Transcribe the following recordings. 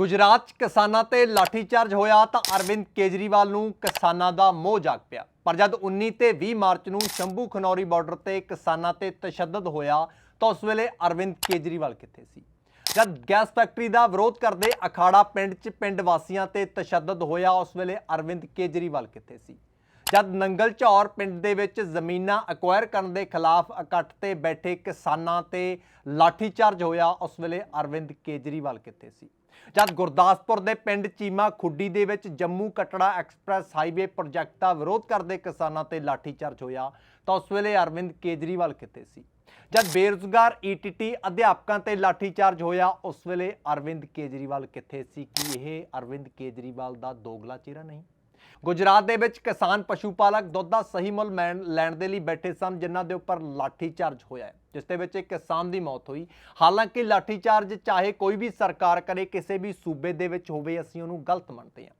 ਗੁਜਰਾਤ 'ਚ ਕਿਸਾਨਾਂ ਤੇ ਲਾਠੀਚਾਰਜ ਹੋਇਆ ਤਾਂ ਅਰਵਿੰਦ ਕੇਜਰੀਵਾਲ ਨੂੰ ਕਿਸਾਨਾਂ ਦਾ ਮੋਹ ਜਾਗ ਪਿਆ। ਪਰ ਜਦ 19 ਤੇ 20 ਮਾਰਚ ਨੂੰ ਸ਼ੰਭੂ ਖਨੌਰੀ ਬਾਰਡਰ ਤੇ ਕਿਸਾਨਾਂ ਤੇ ਤਸ਼ੱਦਦ ਹੋਇਆ ਤਾਂ ਉਸ ਵੇਲੇ ਅਰਵਿੰਦ ਕੇਜਰੀਵਾਲ ਕਿੱਥੇ ਸੀ? ਜਦ ਗੈਸ ਫੈਕਟਰੀ ਦਾ ਵਿਰੋਧ ਕਰਦੇ ਅਖਾੜਾ ਪਿੰਡ 'ਚ ਪਿੰਡ ਵਾਸੀਆਂ ਤੇ ਤਸ਼ੱਦਦ ਹੋਇਆ, ਉਸ ਵੇਲੇ ਅਰਵਿੰਦ ਕੇਜਰੀਵਾਲ ਕਿੱਥੇ ਸੀ? ਜਦ ਨੰਗਲ ਝੌਰ ਪਿੰਡ ਦੇ ਵਿੱਚ ਜ਼ਮੀਨਾਂ ਅਕਵਾਇਰ ਕਰਨ ਦੇ ਖਿਲਾਫ ਇਕੱਠ ਤੇ ਬੈਠੇ ਕਿਸਾਨਾਂ ਤੇ ਲਾਠੀਚਾਰਜ ਹੋਇਆ, ਉਸ ਵੇਲੇ ਅਰਵਿੰਦ ਕੇਜਰੀਵਾਲ ਕਿੱਥੇ ਸੀ? ਜਦ ਗੁਰਦਾਸਪੁਰ ਦੇ ਪਿੰਡ ਚੀਮਾ ਖੁੱਡੀ ਦੇ ਵਿੱਚ Jammu Katra express highway project ਦਾ ਵਿਰੋਧ ਕਰਦੇ ਕਿਸਾਨਾਂ ਤੇ ਲਾਠੀਚਾਰਜ ਹੋਇਆ, ਤਾਂ ਉਸ ਵੇਲੇ ਅਰਵਿੰਦ ਕੇਜਰੀਵਾਲ ਕਿੱਥੇ ਸੀ? ਜਦ ਬੇਰੁਜ਼ਗਾਰ ਈਟੀਟੀ ਅਧਿਆਪਕਾਂ ਤੇ ਲਾਠੀਚਾਰਜ ਹੋਇਆ, ਉਸ ਵੇਲੇ ਅਰਵਿੰਦ ਕੇਜਰੀਵਾਲ ਕਿੱਥੇ ਸੀ? ਕੀ ਇਹ ਅਰਵਿੰਦ ਕੇਜਰੀਵਾਲ ਦਾ ਦੋਗਲਾ ਚਿਹਰਾ ਨਹੀਂ? ਗੁਜਰਾਤ ਦੇ ਵਿੱਚ ਕਿਸਾਨ ਪਸ਼ੂ ਪਾਲਕ ਦੁੱਧ ਦਾ ਸਹੀ ਮੁੱਲ ਮੈਨ- ਲੈਣ ਦੇ ਲਈ ਬੈਠੇ ਸਨ, ਜਿਨ੍ਹਾਂ ਦੇ ਉੱਪਰ ਲਾਠੀਚਾਰਜ ਹੋਇਆ ਜਿਸ ਦੇ ਵਿੱਚ ਇੱਕ ਕਿਸਾਨ ਦੀ ਮੌਤ ਹੋਈ। ਹਾਲਾਂਕਿ ਲਾਠੀਚਾਰਜ ਚਾਹੇ ਕੋਈ ਵੀ ਸਰਕਾਰ ਕਰੇ, ਕਿਸੇ ਵੀ ਸੂਬੇ ਦੇ ਵਿੱਚ ਹੋਵੇ, ਅਸੀਂ ਉਹਨੂੰ ਗਲਤ ਮੰਨਦੇ ਹਾਂ।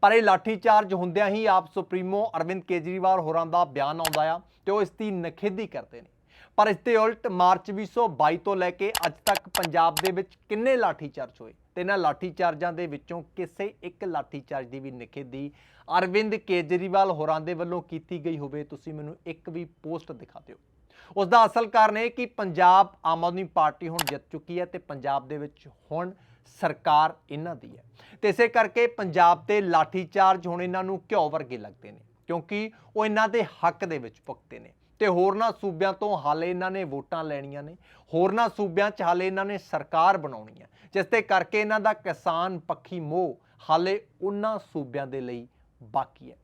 ਪਰ ਇਹ ਲਾਠੀਚਾਰਜ ਹੁੰਦਿਆਂ ਹੀ ਆਪ ਸੁਪਰੀਮੋ ਅਰਵਿੰਦ ਕੇਜਰੀਵਾਲ ਹੋਰਾਂ ਦਾ ਬਿਆਨ ਆਉਂਦਾ ਆ ਤੇ ਉਹ ਇਸ ਦੀ ਨਖੇਦੀ ਕਰਦੇ ਨੇ। ਪਰ ਇਸ ਦੇ ਉਲਟ ਮਾਰਚ 2022 ਤੋਂ ਲੈ ਕੇ ਅੱਜ ਤੱਕ ਪੰਜਾਬ ਦੇ ਵਿੱਚ ਕਿੰਨੇ ਲਾਠੀਚਾਰਜ ਹੋਏ? ਤੇ ਇਹਨਾਂ ਲਾਠੀਚਾਰਜਾਂ ਦੇ ਵਿੱਚੋਂ ਕਿਸੇ ਇੱਕ ਲਾਠੀਚਾਰਜ ਦੀ ਵੀ ਨਿਖੇਧੀ ਅਰਵਿੰਦ ਕੇਜਰੀਵਾਲ ਹੋਰਾਂ ਦੇ ਵੱਲੋਂ ਕੀਤੀ ਗਈ ਹੋਵੇ, ਤੁਸੀਂ ਮੈਨੂੰ ਇੱਕ ਵੀ ਪੋਸਟ ਦਿਖਾ ਦਿਓ। ਉਸ ਦਾ ਅਸਲ ਕਾਰਨ ਇਹ ਕਿ ਪੰਜਾਬ ਆਮ ਆਦਮੀ ਪਾਰਟੀ ਹੁਣ ਜਿੱਤ ਚੁੱਕੀ ਹੈ ਤੇ ਪੰਜਾਬ ਦੇ ਵਿੱਚ ਹੁਣ ਸਰਕਾਰ ਇਹਨਾਂ ਦੀ ਹੈ। ਤੇ ਇਸੇ ਕਰਕੇ ਪੰਜਾਬ ਤੇ ਲਾਠੀਚਾਰਜ ਹੁਣ ਇਹਨਾਂ ਨੂੰ ਘਿਓ ਵਰਗੇ ਲੱਗਦੇ ਨੇ, ਕਿਉਂਕਿ ਉਹ ਇਹਨਾਂ ਦੇ ਹੱਕ ਦੇ ਵਿੱਚ ਭੁਗਤੇ ਨੇ। ਤੇ ਹੋਰਨਾਂ ਸੂਬਿਆਂ ਤੋਂ ਹਾਲੇ ਇਹਨਾਂ ਨੇ ਵੋਟਾਂ ਲੈਣੀਆਂ ਨੇ। ਹੋਰਨਾਂ ਸੂਬਿਆਂ 'ਚ ਹਾਲੇ ਇਹਨਾਂ ਨੇ ਸਰਕਾਰ ਬਣਾਉਣੀ ਹੈ। ਜਿਸ ਤੇ ਕਰਕੇ ਇਹਨਾਂ ਦਾ ਕਿਸਾਨ ਪੱਖੀ ਮੋਹ ਹਾਲੇ ਉਹਨਾਂ ਸੂਬਿਆਂ ਦੇ ਲਈ ਬਾਕੀ ਹੈ।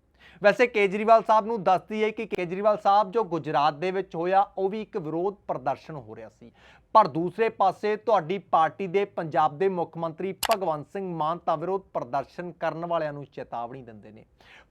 ਵੈਸੇ ਕੇਜਰੀਵਾਲ ਸਾਹਿਬ ਨੂੰ ਦੱਸਦੀ ਹੈ ਕਿ ਕੇਜਰੀਵਾਲ ਸਾਹਿਬ ਜੋ ਗੁਜਰਾਤ ਦੇ ਵਿੱਚ ਹੋਇਆ, ਉਹ ਵੀ ਇੱਕ ਵਿਰੋਧ ਪ੍ਰਦਰਸ਼ਨ ਹੋ ਰਿਹਾ ਸੀ। ਪਰ ਦੂਸਰੇ ਪਾਸੇ ਤੁਹਾਡੀ ਪਾਰਟੀ ਦੇ ਪੰਜਾਬ ਦੇ ਮੁੱਖ ਮੰਤਰੀ ਭਗਵੰਤ ਸਿੰਘ ਮਾਨ ਤਾਂ ਵਿਰੋਧ ਪ੍ਰਦਰਸ਼ਨ ਕਰਨ ਵਾਲਿਆਂ ਨੂੰ ਚੇਤਾਵਨੀ ਦਿੰਦੇ ਨੇ।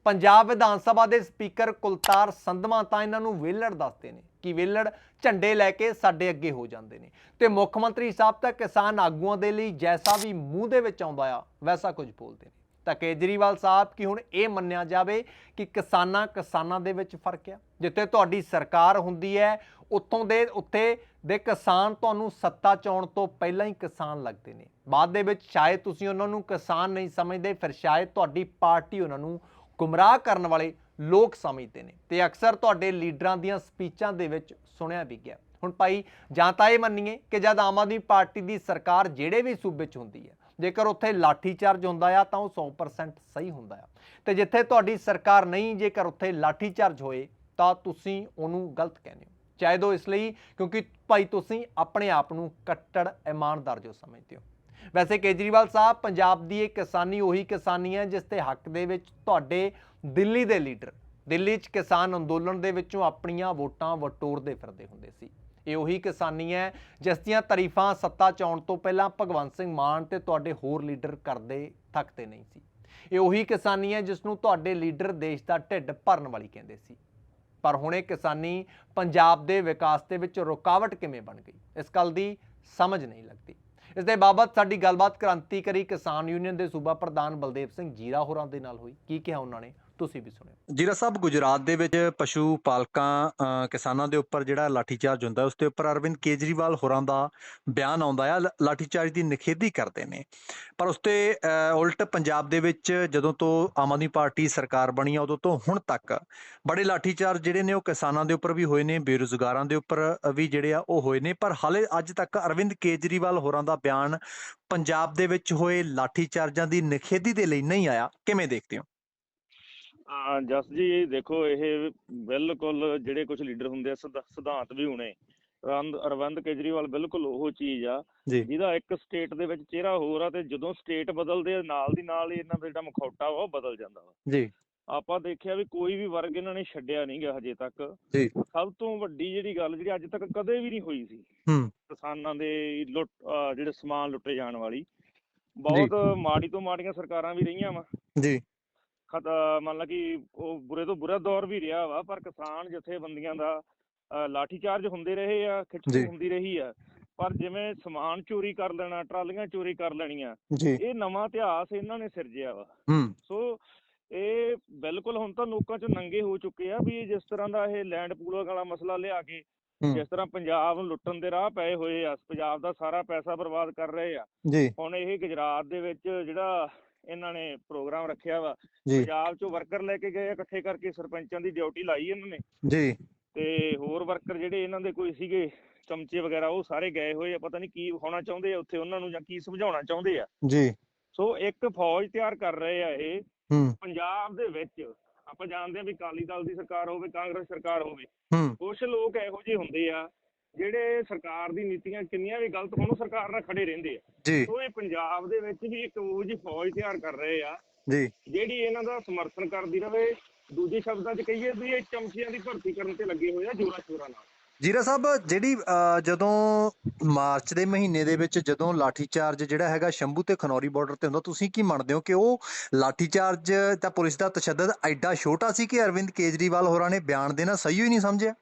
ਪੰਜਾਬ ਵਿਧਾਨ ਸਭਾ ਦੇ ਸਪੀਕਰ ਕੁਲਤਾਰ ਸੰਧਵਾ ਤਾਂ ਇਹਨਾਂ ਨੂੰ ਵਿਹਲੜ ਦੱਸਦੇ ਨੇ ਕਿ ਵਿਹਲੜ ਝੰਡੇ ਲੈ ਕੇ ਸਾਡੇ ਅੱਗੇ ਹੋ ਜਾਂਦੇ ਨੇ। ਤੇ ਮੁੱਖ ਮੰਤਰੀ ਸਾਹਿਬ ਤਾਂ ਕਿਸਾਨ ਆਗੂਆਂ ਦੇ ਲਈ ਜੈਸਾ ਵੀ ਮੂੰਹ ਦੇ ਵਿੱਚ ਆਉਂਦਾ ਆ, ਵੈਸਾ ਕੁਝ ਬੋਲਦੇ ਨੇ। ਤਾਂ ਕੇਜਰੀਵਾਲ ਸਾਹਿਬ ਕਿ ਹੁਣ ਇਹ ਮੰਨਿਆ ਜਾਵੇ ਕਿ ਕਿਸਾਨਾਂ ਕਿਸਾਨਾਂ ਦੇ ਵਿੱਚ ਫ਼ਰਕ ਆ? ਜਿੱਥੇ ਤੁਹਾਡੀ ਸਰਕਾਰ ਹੁੰਦੀ ਹੈ, ਉੱਥੋਂ ਦੇ, ਉੱਥੇ ਦੇ ਕਿਸਾਨ ਤੁਹਾਨੂੰ ਸੱਤਾ ਚ ਆਉਣ ਤੋਂ ਪਹਿਲਾਂ ਹੀ ਕਿਸਾਨ ਲੱਗਦੇ ਨੇ। ਬਾਅਦ ਦੇ ਵਿੱਚ ਸ਼ਾਇਦ ਤੁਸੀਂ ਉਹਨਾਂ ਨੂੰ ਕਿਸਾਨ ਨਹੀਂ ਸਮਝਦੇ, ਫਿਰ ਸ਼ਾਇਦ ਤੁਹਾਡੀ ਪਾਰਟੀ ਉਹਨਾਂ ਨੂੰ ਗੁੰਮਰਾਹ ਕਰਨ ਵਾਲੇ ਲੋਕ ਸਮਝਦੇ ਨੇ। ਤੇ ਅਕਸਰ ਤੁਹਾਡੇ ਲੀਡਰਾਂ ਦੀਆਂ ਸਪੀਚਾਂ ਦੇ ਵਿੱਚ ਸੁਣਿਆ ਵੀ ਗਿਆ। ਹੁਣ ਭਾਈ, ਜਾਂ ਤਾਂ ਇਹ ਮੰਨੀਏ ਕਿ ਜਦ ਆਮ ਆਦਮੀ ਪਾਰਟੀ ਦੀ ਸਰਕਾਰ ਜਿਹੜੇ ਵੀ ਸੂਬੇ 'ਚ ਹੁੰਦੀ ਹੈ ਜੇਕਰ ਉੱਥੇ ਲਾਠੀਚਾਰਜ ਹੁੰਦਾ ਆ, ਤਾਂ ਉਹ 100% ਸਹੀ ਹੁੰਦਾ ਆ। ਤੇ ਜਿੱਥੇ ਤੁਹਾਡੀ ਸਰਕਾਰ ਨਹੀਂ, ਜੇਕਰ ਉੱਥੇ ਲਾਠੀਚਾਰਜ ਹੋਏ, ਤਾਂ ਤੁਸੀਂ ਉਹਨੂੰ ਗਲਤ ਕਹਿੰਦੇ ਹੋ। ਚਾਹੇ ਦੋ ਇਸ ਲਈ, ਕਿਉਂਕਿ ਭਾਈ ਤੁਸੀਂ ਆਪਣੇ ਆਪ ਨੂੰ ਕੱਟੜ ਇਮਾਨਦਾਰ ਜੋ ਸਮਝਦੇ ਹੋ। ਵੈਸੇ ਕੇਜਰੀਵਾਲ ਸਾਹਿਬ, ਪੰਜਾਬ ਦੀ ਇਹ ਕਿਸਾਨੀ ਉਹੀ ਕਿਸਾਨੀ ਹੈ, ਜਿਸ ਦੇ ਹੱਕ ਦੇ ਵਿੱਚ ਤੁਹਾਡੇ ਦਿੱਲੀ ਦੇ ਲੀਡਰ, ਦਿੱਲੀ 'ਚ ਕਿਸਾਨ ਅੰਦੋਲਨ ਦੇ ਵਿੱਚੋਂ ਆਪਣੀਆਂ ਵੋਟਾਂ ਵਟੋਰਦੇ ਫਿਰਦੇ ਹੁੰਦੇ ਸੀ। ਇਹ ਉਹੀ ਕਿਸਾਨੀ ਹੈ, ਜਿਸ ਦੀਆਂ ਤਾਰੀਫਾਂ ਸੱਤਾ 'ਚ ਆਉਣ ਤੋਂ ਪਹਿਲਾਂ ਭਗਵੰਤ ਸਿੰਘ ਮਾਨ ਤੇ ਤੁਹਾਡੇ ਹੋਰ ਲੀਡਰ ਕਰਦੇ ਥੱਕਦੇ ਨਹੀਂ ਸੀ। ਇਹ ਉਹੀ ਕਿਸਾਨੀ ਹੈ, ਜਿਸ ਨੂੰ ਤੁਹਾਡੇ ਲੀਡਰ ਦੇਸ਼ ਦਾ ਢਿੱਡ ਭਰਨ ਵਾਲੀ ਕਹਿੰਦੇ ਸੀ। ਪਰ ਹੁਣ ਇਹ ਕਿਸਾਨੀ ਪੰਜਾਬ ਦੇ ਵਿਕਾਸ ਦੇ ਵਿੱਚ ਰੁਕਾਵਟ ਕਿਵੇਂ ਬਣ ਗਈ, ਇਸ ਗੱਲ ਦੀ ਸਮਝ ਨਹੀਂ ਲੱਗਦੀ। ਇਸ ਦੇ ਬਾਬਤ ਸਾਡੀ ਗੱਲਬਾਤ ਕ੍ਰਾਂਤੀਕਾਰੀ ਕਿਸਾਨ ਯੂਨੀਅਨ ਦੇ ਸੂਬਾ ਪ੍ਰਧਾਨ ਬਲਦੇਵ ਸਿੰਘ ਜੀਰਾ ਹੋਰਾਂ ਦੇ ਨਾਲ ਹੋਈ। ਕੀ ਕਿਹਾ ਉਹਨਾਂ ਨੇ? ਤੁਸੀਂ ਵੀ ਸੁਣਿਓ। ਜੀਰਾ ਸਾਹਿਬ, ਗੁਜਰਾਤ ਦੇ ਵਿੱਚ ਪਸ਼ੂ ਪਾਲਕਾਂ ਕਿਸਾਨਾਂ ਦੇ ਉੱਪਰ ਜਿਹੜਾ ਲਾਠੀਚਾਰਜ ਹੁੰਦਾ, ਉਸ ਦੇ ਉੱਪਰ ਅਰਵਿੰਦ ਕੇਜਰੀਵਾਲ ਹੋਰਾਂ ਦਾ ਬਿਆਨ ਆਉਂਦਾ ਆ ਲਾਠੀਚਾਰਜ ਦੀ ਨਿਖੇਧੀ ਕਰਦੇ ਨੇ। ਪਰ ਉਸ ਤੇ ਉਲਟ ਪੰਜਾਬ ਦੇ ਵਿੱਚ ਜਦੋਂ ਤੋਂ ਆਮ ਆਦਮੀ ਪਾਰਟੀ ਸਰਕਾਰ ਬਣੀ ਆ, ਉਦੋਂ ਤੋਂ ਹੁਣ ਤੱਕ ਬੜੇ ਲਾਠੀਚਾਰਜ ਜਿਹੜੇ ਨੇ, ਉਹ ਕਿਸਾਨਾਂ ਦੇ ਉੱਪਰ ਵੀ ਹੋਏ ਨੇ, ਬੇਰੁਜ਼ਗਾਰਾਂ ਦੇ ਉੱਪਰ ਵੀ ਜਿਹੜੇ ਆ, ਉਹ ਹੋਏ ਨੇ। ਪਰ ਹਾਲੇ ਅੱਜ ਤੱਕ ਅਰਵਿੰਦ ਕੇਜਰੀਵਾਲ ਹੋਰਾਂ ਦਾ ਬਿਆਨ ਪੰਜਾਬ ਦੇ ਵਿੱਚ ਹੋਏ ਲਾਠੀਚਾਰਜਾਂ ਦੀ ਨਿਖੇਧੀ ਦੇ ਲਈ ਨਹੀਂ ਆਇਆ। ਕਿਵੇਂ ਦੇਖਦੇ ਹੋ? ਜਸ ਜੀ ਦੇਖੋ ਇਹ ਬਿਲਕੁਲ ਜਿਹੜੇ ਕੁਝ ਲੀਡਰ ਹੁੰਦੇ ਆ ਸਿਧਾ- ਸਿਧਾਂਤ ਵੀ ਹੋਣੇ। ਅਰਵਿੰਦ ਕੇਜਰੀਵਾਲ ਬਿਲਕੁਲ ਉਹ ਚੀਜ਼ ਆ। ਜਿਹਦਾ ਇੱਕ ਸਟੇਟ ਦੇ ਵਿੱਚ ਚਿਹਰਾ ਹੋਰ ਆ ਤੇ ਜਦੋਂ ਸਟੇਟ ਬਦਲਦੇ ਆ ਨਾਲ ਦੀ ਨਾਲ ਹੀ ਇਹਨਾਂ ਦਾ ਜਿਹੜਾ ਮਖੌਟਾ ਉਹ ਬਦਲ ਜਾਂਦਾ ਵਾ। ਜੀ। ਆਪਾਂ ਦੇਖਿਆ ਵੀ ਕੋਈ ਵੀ ਵਰਗ ਇਹਨਾਂ ਨੇ ਛੱਡਿਆ ਨਹੀਂ ਗਿਆ ਹਜੇ ਤੱਕ। ਜੀ। ਸਭ ਤੋਂ ਵੱਡੀ ਜਿਹੜੀ ਗੱਲ ਜਿਹੜੀ ਅੱਜ ਤੱਕ ਕਦੇ ਵੀ ਨਹੀਂ ਹੋਈ ਸੀ। ਹੂੰ। ਕਿਸਾਨਾਂ ਦੇ ਲੁੱਟ ਜਿਹੜੇ ਸਮਾਨ ਲੁੱਟੇ ਜਾਣ ਵਾਲੀ। ਬਹੁਤ ਮਾੜੀ ਤੋਂ ਮਾੜੀਆਂ ਸਰਕਾਰਾਂ ਵੀ ਰਹੀਆਂ ਵਾ। ਜੀ। ਮੰਨ ਲਾ ਕਿ ਉਹ ਬੁਰੇ ਤੋਂ ਬੁਰਾ ਦੌਰ ਵੀ ਰਿਹਾ ਵਾ ਪਰ ਕਿਸਾਨ ਜਥੇਬੰਦੀਆਂ ਦਾ ਲਾਠੀਚਾਰਜ ਹੁੰਦੇ ਰਹੇ ਆ। ਖਿੱਚੂ ਹੁੰਦੀ ਰਹੀ ਆ। ਪਰ ਜਿਵੇਂ ਸਮਾਨ ਚੋਰੀ ਕਰ ਲੈਣਾ ਟਰਾਲੀਆਂ ਚੋਰੀ ਕਰ ਲੈਣੀਆਂ ਇਹ ਨਵਾਂ ਇਤਿਹਾਸ ਇਹਨਾਂ ਨੇ ਸਿਰਜਿਆ ਵਾ। ਸੋ ਇਹ ਬਿਲਕੁਲ ਹੁਣ ਤਾਂ ਲੋਕਾਂ 'ਚ ਨੰਗੇ ਹੋ ਚੁੱਕੇ ਆ ਵੀ ਜਿਸ ਤਰ੍ਹਾਂ ਦਾ ਇਹ ਲੈਂਡ ਪੂਲਿੰਗ ਵਾਲਾ ਮਸਲਾ ਲਿਆ ਕੇ। ਜਿਸ ਤਰ੍ਹਾਂ ਪੰਜਾਬ ਨੂੰ ਲੁੱਟਣ ਦੇ ਰਾਹ ਪਏ ਹੋਏ ਆ ਪੰਜਾਬ ਦਾ ਸਾਰਾ ਪੈਸਾ ਬਰਬਾਦ ਕਰ ਰਹੇ ਆ। ਹੁਣ ਇਹ ਗੁਜਰਾਤ ਦੇ ਵਿੱਚ ਜਿਹੜਾ ਇਹਨਾਂ ਨੇ ਪ੍ਰੋਗਰਾਮ ਰੱਖਿਆ ਵਾ। ਜੀ। ਪੰਜਾਬ ਚੋਂ ਵਰਕਰ ਲੈ ਕੇ ਗਏ ਇਕੱਠੇ ਕਰਕੇ ਸਰਪੰਚਾਂ ਦੀ ਡਿਊਟੀ ਲਾਈ ਇਹਨਾਂ ਨੇ। ਜੀ। ਤੇ ਹੋਰ ਵਰਕਰ ਜਿਹੜੇ ਇਹਨਾਂ ਦੇ ਕੋਈ ਸੀਗੇ ਚਮਚੇ ਵਗੈਰਾ ਉਹ ਸਾਰੇ ਗਏ ਹੋਏ ਆ ਪਤਾ ਨਹੀਂ ਕੀ ਹੋਣਾ ਚਾਹੁੰਦੇ ਆ ਉੱਥੇ ਉਹਨਾਂ ਨੂੰ ਜਾਂ ਕੀ ਸਮਝਾਉਣਾ ਚਾਹੁੰਦੇ ਆ। ਜੀ। ਸੋ ਇੱਕ ਫੌਜ ਤਿਆਰ ਕਰ ਰਹੇ ਆ ਇਹ। ਹੂੰ। ਪੰਜਾਬ ਦੇ ਵਿੱਚ ਆਪਾਂ ਜਾਣਦੇ ਆ ਵੀ ਅਕਾਲੀ ਦਲ ਦੀ ਸਰਕਾਰ ਹੋਵੇ ਕਾਂਗਰਸ ਸਰਕਾਰ ਹੋਵੇ। ਹੂੰ। ਕੁਝ ਲੋਕ ਇਹੋ ਜਿਹੇ ਹੁੰਦੇ ਆ ਜਿਹੜੇ ਸਰਕਾਰ ਦੀ ਨੀਤੀਆਂ ਕਿੰਨੀਆਂ ਵੀ ਗਲਤ ਹੋਣ ਉਹ ਸਰਕਾਰ ਨਾਲ ਖੜੇ ਰਹਿੰਦੇ ਆ। ਜੀ। ਸੋ ਇਹ ਪੰਜਾਬ ਦੇ ਵਿੱਚ ਵੀ ਇੱਕ ਉਹ ਜਿਹੀ ਫੌਜ ਤਿਆਰ ਕਰ ਰਹੇ ਆ। ਜੀ। ਜਿਹੜੀ ਇਹਨਾਂ ਦਾ ਸਮਰਥਨ ਕਰਦੀ ਰਵੇ ਦੂਜੇ ਸ਼ਬਦਾਂ 'ਚ ਕਹੀਏ ਵੀ ਇਹ ਚਮਚੀਆਂ ਦੀ ਭਰਤੀ ਕਰਨ ਤੇ ਲੱਗੇ ਹੋਏ ਆ ਜੋਰਾ ਸ਼ੋਰਾ ਨਾਲ। ਜੀਰਾ ਸਾਹਿਬ ਜਿਹੜੀ ਜਦੋਂ ਮਾਰਚ ਦੇ ਮਹੀਨੇ ਦੇ ਵਿੱਚ ਜਦੋਂ ਲਾਠੀਚਾਰਜ ਜਿਹੜਾ ਹੈਗਾ ਸ਼ੰਭੂ ਤੇ ਖਨੌਰੀ ਬਾਰਡਰ ਤੇ ਹੁੰਦਾ ਤੁਸੀਂ ਕੀ ਮੰਨਦੇ ਹੋ ਕਿ ਉਹ ਲਾਠੀਚਾਰਜ ਤਾਂ ਪੁਲਿਸ ਦਾ ਤਸ਼ੱਦਦ ਐਡਾ ਛੋਟਾ ਸੀ ਕਿ ਅਰਵਿੰਦ ਕੇਜਰੀਵਾਲ ਹੋਰਾਂ ਨੇ ਬਿਆਨ ਦੇਣਾ ਸਹੀ ਹੀ ਨਹੀਂ ਸਮਝਿਆ?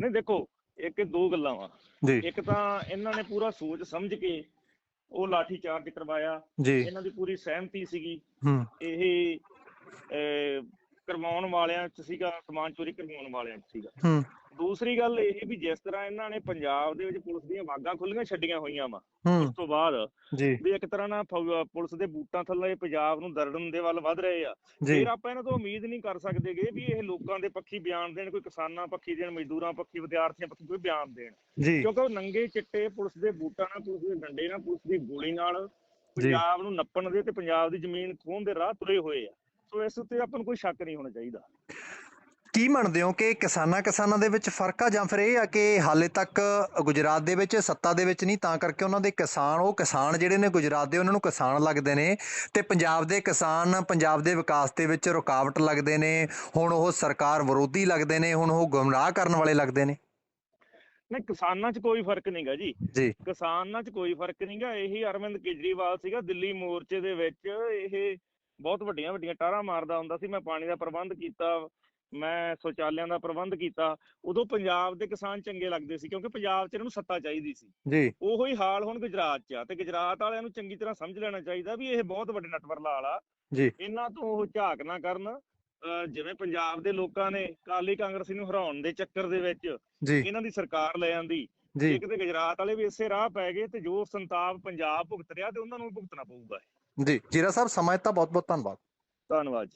ਨਹੀਂ ਦੇਖੋ ਇੱਕ ਦੋ ਗੱਲਾਂ ਵਾ। ਇੱਕ ਤਾਂ ਇਹਨਾਂ ਨੇ ਪੂਰਾ ਸੋਚ ਸਮਝ ਕੇ ਉਹ ਲਾਠੀ ਚਾਰਜ ਕਰਵਾਇਆ। ਇਹਨਾਂ ਦੀ ਪੂਰੀ ਸਹਿਮਤੀ ਸੀਗੀ। ਇਹ ਕਰਵਾਉਣ ਵਾਲਿਆਂ 'ਚ ਸੀਗਾ ਸਮਾਨ ਚੋਰੀ ਕਰਵਾਉਣ ਵਾਲਿਆਂ 'ਚ ਸੀਗਾ। ਹੂੰ। ਦੂਸਰੀ ਗੱਲ ਇਹ ਵੀ ਜਿਸ ਤਰ੍ਹਾਂ ਇਹਨਾਂ ਨੇ ਪੰਜਾਬ ਦੇ ਵਿੱਚ ਪੁਲਿਸ ਦੀਆਂ ਵਾਗਾਂ ਖੁੱਲੀਆਂ ਛੱਡੀਆਂ ਹੋਈਆਂ ਵਾ ਉਸ ਤੋਂ ਬਾਅਦ ਜੀ। ਵੀ ਇੱਕ ਤਰ੍ਹਾਂ ਨਾਲ ਪੁਲਿਸ ਦੇ ਬੂਟਾਂ ਥੱਲੇ ਪੰਜਾਬ ਨੂੰ ਦਰੜਨ ਦੇ ਵੱਲ ਵੱਧ ਰਹੇ ਆ। ਫਿਰ ਆਪਾਂ ਇਹਨਾਂ ਤੋਂ ਉਮੀਦ ਨਹੀਂ ਕਰ ਸਕਦੇਗੇ ਵੀ ਇਹ ਲੋਕਾਂ ਦੇ ਪੱਖੀ ਬਿਆਨ ਦੇਣ ਕੋਈ ਕਿਸਾਨਾਂ ਪੱਖੀ ਦੇਣ ਮਜ਼ਦੂਰਾਂ ਪੱਖੀ ਵਿਦਿਆਰਥੀਆਂ ਪੱਖੀ ਕੋਈ ਬਿਆਨ ਦੇਣ। ਕਿਉਂਕਿ ਉਹ ਨੰਗੇ ਚਿੱਟੇ ਪੁਲਿਸ ਦੇ ਬੂਟਾਂ ਨਾਲ ਪੁਲਿਸ ਦੇ ਡੰਡੇ ਨਾਲ ਪੁਲਿਸ ਦੀ ਗੋਲੀ ਨਾਲ ਪੰਜਾਬ ਨੂੰ ਨੱਪਣ ਦੇ ਤੇ ਪੰਜਾਬ ਦੀ ਜ਼ਮੀਨ ਖੋਹਣ ਦੇ ਰਾਹ ਤੁਰੇ ਹੋਏ ਆ। ਸੋ ਇਸ ਉੱਤੇ ਆਪਾਂ ਨੂੰ ਕੋਈ ਸ਼ੱਕ ਨਹੀਂ ਹੋਣਾ ਚਾਹੀਦਾ। ਕੀ ਮੰਨਦੇ ਹੋ ਕਿ ਕਿਸਾਨਾਂ ਕਿਸਾਨਾਂ ਦੇ ਵਿੱਚ ਫ਼ਰਕ ਆ ਜਾਂ ਫਿਰ ਇਹ ਆ ਕਿ ਹਾਲੇ ਤੱਕ ਗੁਜਰਾਤ ਦੇ ਵਿੱਚ ਸੱਤਾ ਦੇ ਵਿੱਚ ਨਹੀਂ ਤਾਂ ਕਰਕੇ ਉਹਨਾਂ ਦੇ ਕਿਸਾਨ ਉਹ ਕਿਸਾਨ ਜਿਹੜੇ ਨੇ ਗੁਜਰਾਤ ਦੇ ਉਹਨਾਂ ਨੂੰ ਕਿਸਾਨ ਲੱਗਦੇ ਨੇ ਤੇ ਪੰਜਾਬ ਦੇ ਕਿਸਾਨ ਪੰਜਾਬ ਦੇ ਵਿਕਾਸ ਦੇ ਵਿੱਚ ਰੁਕਾਵਟ ਲੱਗਦੇ ਨੇ ਹੁਣ ਉਹ ਸਰਕਾਰ ਵਿਰੋਧੀ ਲੱਗਦੇ ਨੇ ਹੁਣ ਉਹ ਗੁੰਮਰਾਹ ਕਰਨ ਵਾਲੇ ਲੱਗਦੇ ਨੇ। ਨਹੀਂ ਕਿਸਾਨਾਂ 'ਚ ਕੋਈ ਫ਼ਰਕ ਨਹੀਂਗਾ ਜੀ। ਜੀ। ਕਿਸਾਨਾਂ 'ਚ ਕੋਈ ਫ਼ਰਕ ਨਹੀਂਗਾ ਇਹੀ ਅਰਵਿੰਦ ਕੇਜਰੀਵਾਲ ਸੀਗਾ ਦਿੱਲੀ ਮੋਰਚੇ ਦੇ ਵਿੱਚ। ਇਹ ਬਹੁਤ ਵੱਡੀਆਂ ਵੱਡੀਆਂ ਟਾਰਾਂ ਮਾਰਦਾ ਹੁੰਦਾ ਸੀ ਮੈਂ ਪਾਣੀ ਦਾ ਪ੍ਰਬੰਧ ਕੀਤਾ ਮੈਂ ਸ਼ੌਚਾਲਿਆਂ ਦਾ ਪ੍ਰਬੰਧ ਕੀਤਾ ਉਦੋਂ ਪੰਜਾਬ ਦੇ ਕਿਸਾਨ ਚੰਗੇ ਲੱਗਦੇ ਸੀ ਕਿਉਂਕਿ ਪੰਜਾਬ 'ਚ ਇਹਨਾਂ ਨੂੰ ਸੱਤਾ ਚਾਹੀਦੀ ਸੀ। ਜੀ। ਉਹੋ ਹੀ ਹਾਲ ਹੁਣ ਗੁਜਰਾਤ 'ਚ ਆ ਤੇ ਗੁਜਰਾਤ ਵਾਲਿਆਂ ਨੂੰ ਚੰਗੀ ਤਰ੍ਹਾਂ ਸਮਝ ਲੈਣਾ ਚਾਹੀਦਾ ਵੀ ਇਹ ਬਹੁਤ ਵੱਡੇ ਨਟਵਰਲਾ ਵਾਲਾ ਜੀ। ਇਹਨਾਂ ਤੋਂ ਉਹ ਝਾਕ ਨਾ ਕਰਨ ਜਿਵੇਂ ਪੰਜਾਬ ਦੇ ਲੋਕਾਂ ਨੇ ਕਾਲੀ ਕਾਂਗਰਸੀ ਨੂੰ ਹਰਾਉਣ ਦੇ ਚੱਕਰ ਦੇ ਵਿੱਚ ਇਹਨਾਂ ਦੀ ਸਰਕਾਰ ਲੈ ਆਂਦੀ। ਜੀ। ਇੱਕ ਤੇ ਗੁਜਰਾਤ ਵਾਲੇ ਵੀ ਇਸੇ ਰਾਹ ਪੈ ਗਏ ਤੇ ਜੋ ਸੰਤਾਪ ਪੰਜਾਬ ਭੁਗਤ ਰਿਹਾ ਤੇ ਉਹਨਾਂ ਨੂੰ ਭੁਗਤਣਾ ਪਊਗਾ ਜੀ ਜੀਰਾ ਸਾਹਿਬ ਸਮਾਂ ਦਿੱਤਾ ਬਹੁਤ ਬਹੁਤ ਧੰਨਵਾਦ। ਧੰਨਵਾਦ ਜੀ।